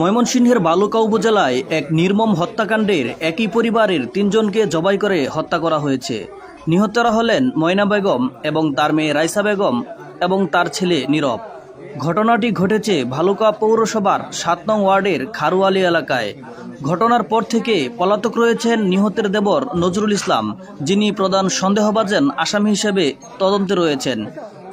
ময়মনসিংহের বালুকা উপজেলায় এক নির্মম হত্যাকাণ্ডের একই পরিবারের তিনজনকে জবাই করে হত্যা করা হয়েছে। নিহতরা হলেন ময়না বেগম এবং তার মেয়ে রাইসা বেগম এবং তার ছেলে নীরব। ঘটনাটি ঘটেছে ভালুকা পৌরসভার সাত নং ওয়ার্ডের খারুয়ালি এলাকায়। ঘটনার পর থেকে পলাতক রয়েছেন নিহতের দেবর নজরুল ইসলাম, যিনি প্রধান সন্দেহভাজন আসামি হিসেবে তদন্তে রয়েছেন।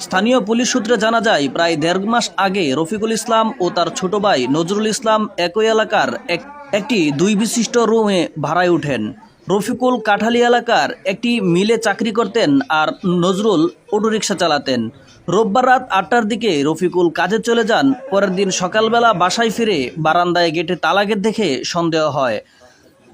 স্থানীয় পুলিশ সূত্রে জানা যায়, প্রায় দেড় মাস আগে রফিকুল ইসলাম ও তার ছোট ভাই নজরুল ইসলাম একই এলাকার এক- একটি দুই বিশিষ্ট রুমে ভাড়ায় ওঠেন। রফিকুল কাঠালি এলাকার একটি মিলে চাকরি করতেন আর নজরুল অটোরিকশা চালাতেন। রোববার রাত আটটার দিকে রফিকুল কাজে চলে যান। পরের দিন সকালবেলা বাসায় ফিরে বারান্দায় গেটে তালাগের দেখে সন্দেহ হয়।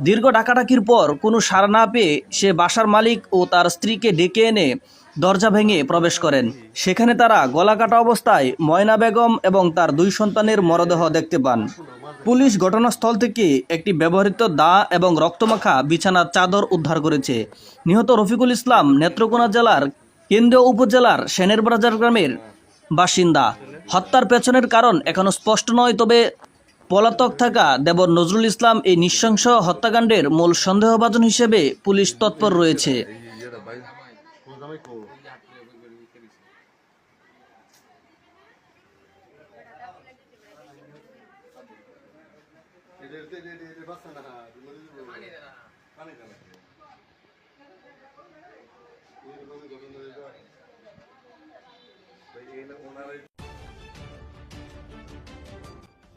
দীর্ঘ ডাকাডাকির পর কোনো সাড়া না পেয়ে সে বাসার মালিক ও তার স্ত্রীকে ডেকে এনে দরজা ভেঙে প্রবেশ করেন। সেখানে তারা গলাকাটা অবস্থায় ময়না বেগম এবং তার দুই সন্তানের মরদেহ দেখতে পান। পুলিশ ঘটনাস্থল থেকে একটি ব্যবহৃত দা এবং রক্তমাখা বিছানার চাদর উদ্ধার করেছে। নিহত রফিকুল ইসলাম নেত্রকোনা জেলার কেন্দ্রীয় উপজেলার সেনের বাজার গ্রামের বাসিন্দা। হত্যার পেছনের কারণ এখনও স্পষ্ট নয়, তবে পলাতক থাকা দেবর নজরুল ইসলাম এই নৃশংস হত্যাকাণ্ডের মূল সন্দেহভাজন হিসেবে পুলিশ তৎপর রয়েছে।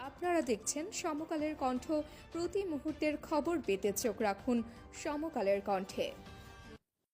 আপনারা দেখছেন সমকালের কণ্ঠ। প্রতি মুহূর্তের খবর পেতে চোখ রাখুন সমকালের কণ্ঠে।